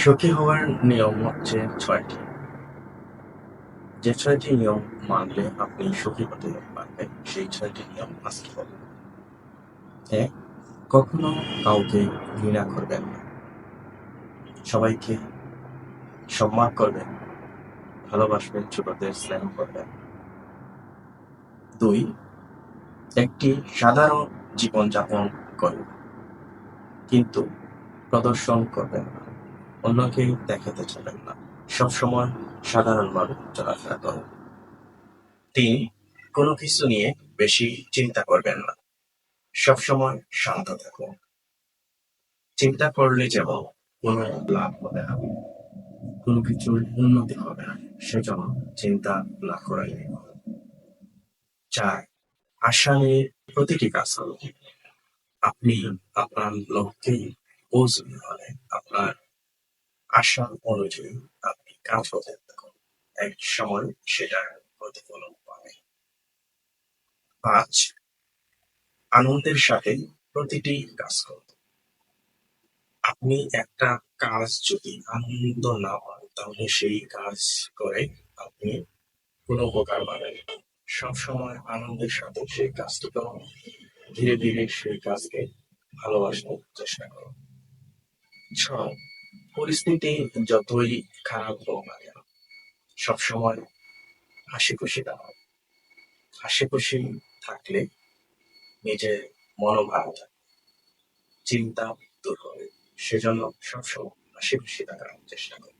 সুখী হওয়ার নিয়ম হচ্ছে ছয়টি। যে ছয়টি নিয়ম মানলে আপনি সুখী হতে পারবেন, সেই ছয়টি নিয়ম আজকে হবে এক কখনো কাউকে ঘৃণা করবেন না। সবাইকে সম্মান করবেন, ভালোবাসবেন, ছোটদের স্নেহ করবেন। দুই, একটি সাধারণ জীবনযাপন করবেন কিন্তু প্রদর্শন করবেন না। অন্যকে দেখাতে চাবেন না। সবসময় সাধারণভাবে চলাফেরা করুন। তিন কোনো কিছু নিয়ে বেশি চিন্তা করবেন না। সবসময় শান্ত থাকুন। চিন্তা করলে যেমন কোনো লাভ হবে না, কোনো কিছুর উন্নতি হবে না সেজন্য চিন্তা না করাই। চার আশা নিয়ে প্রতিটি কাজ করুন। আপনি আপনার লক্ষ্যে পৌঁছতে হলে আপনার আশা অনুযায়ী আপনি কাজ করতে থাকুন। এক সময় সেটার প্রতিফলন পাবে পাঁচ আনন্দের সাথে প্রতিটি কাজ করুন। আপনি একটা কাজ যদি আনন্দ না পান, তাহলে সেই কাজ করে আপনি কোনো উপকার পাবেন। সবসময় আনন্দের সাথে সেই কাজটি করুন। ধীরে ধীরে সেই কাজকে ভালোবাসার চেষ্টা করুন। ছয় পরিস্থিতি যতই খারাপ হোক না কেন, সবসময় হাসি খুশি দাঁড়াও হাসি খুশি থাকলে নিজের মনোভাব থাকে চিন্তা দূর হবে। সেজন্য সবসময় হাসি খুশি থাকার চেষ্টা করুন